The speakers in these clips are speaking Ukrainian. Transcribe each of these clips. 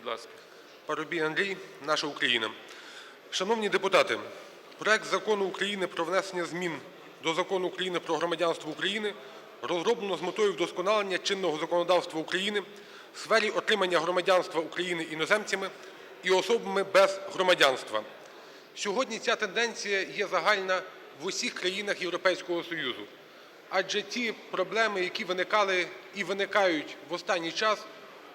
Будь ласка. Парубій Андрій, наша Україна. Шановні депутати, проект Закону України про внесення змін до Закону України про громадянство України розроблено з метою вдосконалення чинного законодавства України в сфері отримання громадянства України іноземцями і особами без громадянства. Сьогодні ця тенденція є загальна в усіх країнах Європейського Союзу. Адже ті проблеми, які виникали і виникають в останній час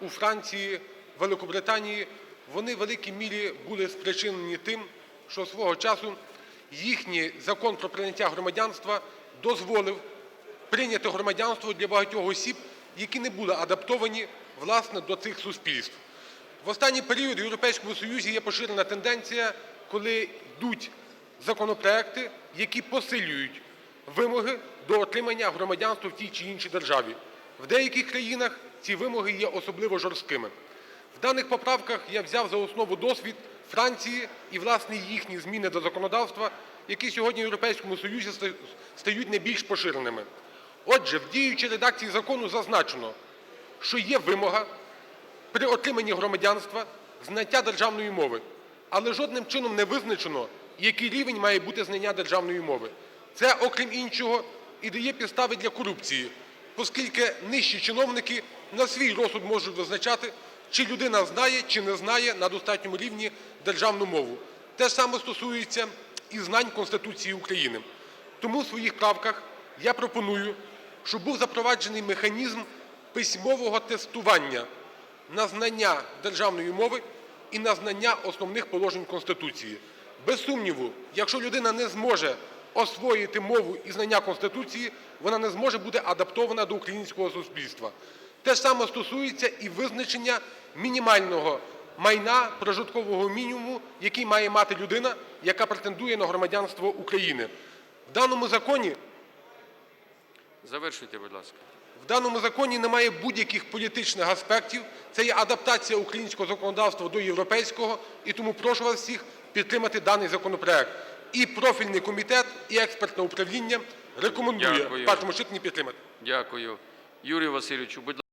у Франції, Великобританії, вони в великій мірі були спричинені тим, що свого часу їхній закон про прийняття громадянства дозволив прийняти громадянство для багатьох осіб, які не були адаптовані власне до цих суспільств. В останній період в Європейському Союзі є поширена тенденція, коли йдуть законопроекти, які посилюють вимоги до отримання громадянства в тій чи іншій державі. В деяких країнах ці вимоги є особливо жорсткими. В даних поправках я взяв за основу досвід Франції і, власне, їхні зміни до законодавства, які сьогодні в Європейському Союзі стають найбільш поширеними. Отже, в діючій редакції закону зазначено, що є вимога при отриманні громадянства знаття державної мови, але жодним чином не визначено, який рівень має бути знання державної мови. Це, окрім іншого, і дає підстави для корупції, оскільки нижчі чиновники на свій розсуд можуть визначати, чи людина знає чи не знає на достатньому рівні державну мову. Те саме стосується і знань Конституції України. Тому в своїх правках я пропоную, щоб був запроваджений механізм письмового тестування на знання державної мови і на знання основних положень Конституції. Без сумніву, якщо людина не зможе освоїти мову і знання Конституції, вона не зможе бути адаптована до українського суспільства. Те ж саме стосується і визначення мінімального майна прожиткового мінімуму, який має мати людина, яка претендує на громадянство України. В даному законі Завершуйте, будь ласка. в даному законі немає будь-яких політичних аспектів. Це є адаптація українського законодавства до європейського, і тому прошу вас всіх підтримати даний законопроект. І профільний комітет, і експертне управління рекомендує в першому читанні підтримати. Дякую. Юрію Васильовичу, будь